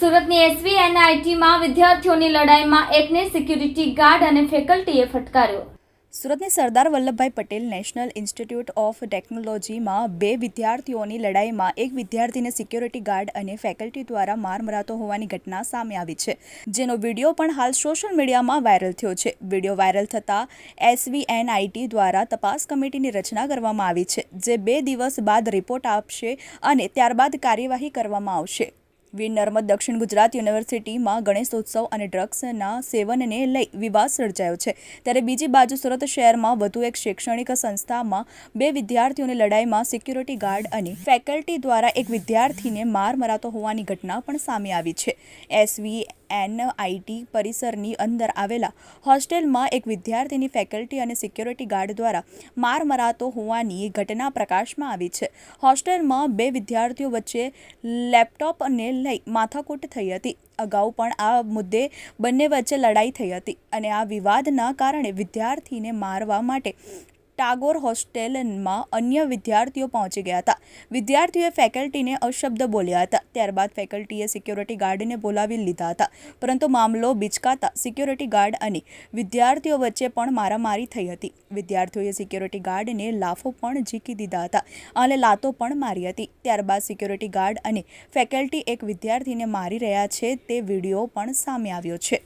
સુરતની એસવી એનઆઈટીમાં વિદ્યાર્થીઓની લડાઈમાં એકને સિક્યુરિટી ગાર્ડ અને ફેકલ્ટીએ ફટકાર્યો. સુરતની Sardar Vallabhbhai Patel national institute of ટેકનોલોજીમાં બે વિદ્યાર્થીઓની લડાઈમાં એક વિદ્યાર્થીને સિક્યોરિટી ગાર્ડ અને ફેકલ્ટી દ્વારા માર મરાતો હોવાની ઘટના સામે આવી છે. જેનો વીડિયો પણ હાલ સોશિયલ મીડિયામાં વાયરલ થયો છે. વીડિયો વાયરલ થતાં એસવીએનઆઈટી દ્વારા તપાસ કમિટીની રચના કરવામાં આવી છે, જે બે દિવસ બાદ રિપોર્ટ આપશે અને ત્યારબાદ કાર્યવાહી કરવામાં આવશે. વીર નર્મદ દક્ષિણ ગુજરાત યુનિવર્સિટીમાં ગણેશોત્સવ અને ડ્રગ્સના સેવનને લઈ વિવાદ સર્જાયો છે. ત્યારે બીજી બાજુ સુરત શહેરમાં વધુ એક શૈક્ષણિક સંસ્થામાં બે વિદ્યાર્થીઓની લડાઈમાં સિક્યુરિટી ગાર્ડ અને ફેકલ્ટી દ્વારા એક વિદ્યાર્થીને માર મરાતો હોવાની ઘટના પણ સામે આવી છે. એસવી એનઆઈટી પરિસરની અંદર આવેલા હોસ્ટેલમાં એક વિદ્યાર્થીની ફેકલ્ટી અને સિક્યોરિટી ગાર્ડ દ્વારા માર મરાતો હોવાની ઘટના પ્રકાશમાં આવી છે. હોસ્ટેલમાં બે વિદ્યાર્થીઓ વચ્ચે લેપટોપને લઈ માથાકૂટ થઈ હતી. અગાઉ પણ આ મુદ્દે બંને વચ્ચે લડાઈ થઈ હતી અને આ વિવાદના કારણે વિદ્યાર્થીને મારવા માટે ટાગોર હોસ્ટેલમાં અન્ય વિદ્યાર્થીઓ પહોંચી ગયા હતા. વિદ્યાર્થીઓએ ફેકલ્ટીને અશબ્દ બોલ્યા હતા. ત્યારબાદ ફેકલ્ટીએ સિક્યોરિટી ગાર્ડને બોલાવી લીધા હતા. પરંતુ મામલો બિચકાતા સિક્યોરિટી ગાર્ડ અને વિદ્યાર્થીઓ વચ્ચે પણ મારામારી થઈ હતી. વિદ્યાર્થીઓએ સિક્યોરિટી ગાર્ડને લાફો પણ ઝીકી દીધા હતા અને લાતો પણ મારી હતી. ત્યારબાદ સિક્યોરિટી ગાર્ડ અને ફેકલ્ટી એક વિદ્યાર્થીને મારી રહ્યા છે તે વીડિયો પણ સામે આવ્યો છે.